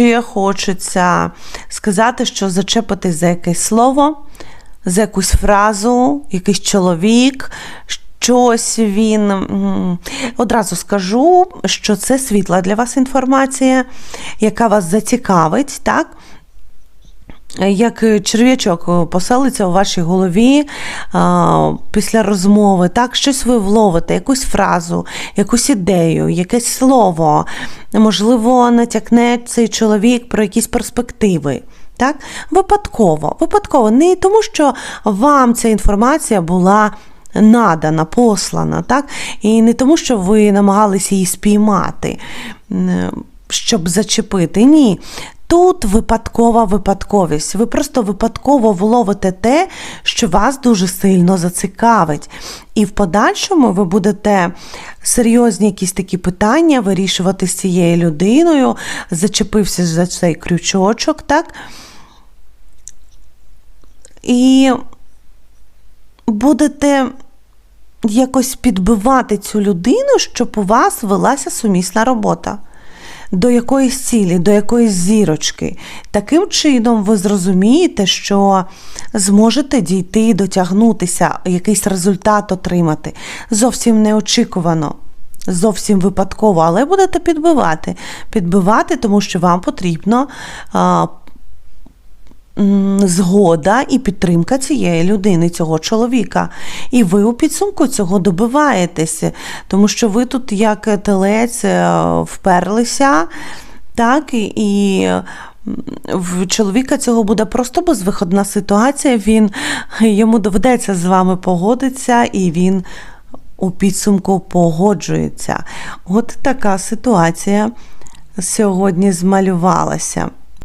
ще хочеться сказати, що зачепитись за якесь слово, за якусь фразу, якийсь чоловік, щось він. Одразу скажу, що це світла для вас інформація, яка вас зацікавить, так? Як черв'ячок поселиться у вашій голові а, після розмови, так, щось ви вловите, якусь фразу, якусь ідею, якесь слово, можливо, натякне цей чоловік про якісь перспективи. Так? Випадково, випадково. Не тому, що вам ця інформація була надана, послана, так? і не тому, що ви намагалися її спіймати, щоб зачепити. Ні. Тут випадкова випадковість. Ви просто випадково вловите те, що вас дуже сильно зацікавить. І в подальшому ви будете серйозні якісь такі питання вирішувати з цією людиною, зачепився за цей крючочок, так? І будете якось підбивати цю людину, щоб у вас велася сумісна робота. До якоїсь цілі, до якоїсь зірочки. Таким чином ви зрозумієте, що зможете дійти дотягнутися, якийсь результат отримати. Зовсім неочікувано, зовсім випадково, але будете підбивати. Підбивати, тому що вам потрібно згода і підтримка цієї людини, цього чоловіка. І ви у підсумку цього добиваєтеся, тому що ви тут, як телець, е, вперлися, так, і. в чоловіка цього буде просто безвиходна ситуація. Він йому доведеться з вами погодитися, і він у підсумку погоджується. От така ситуація сьогодні змалювалася.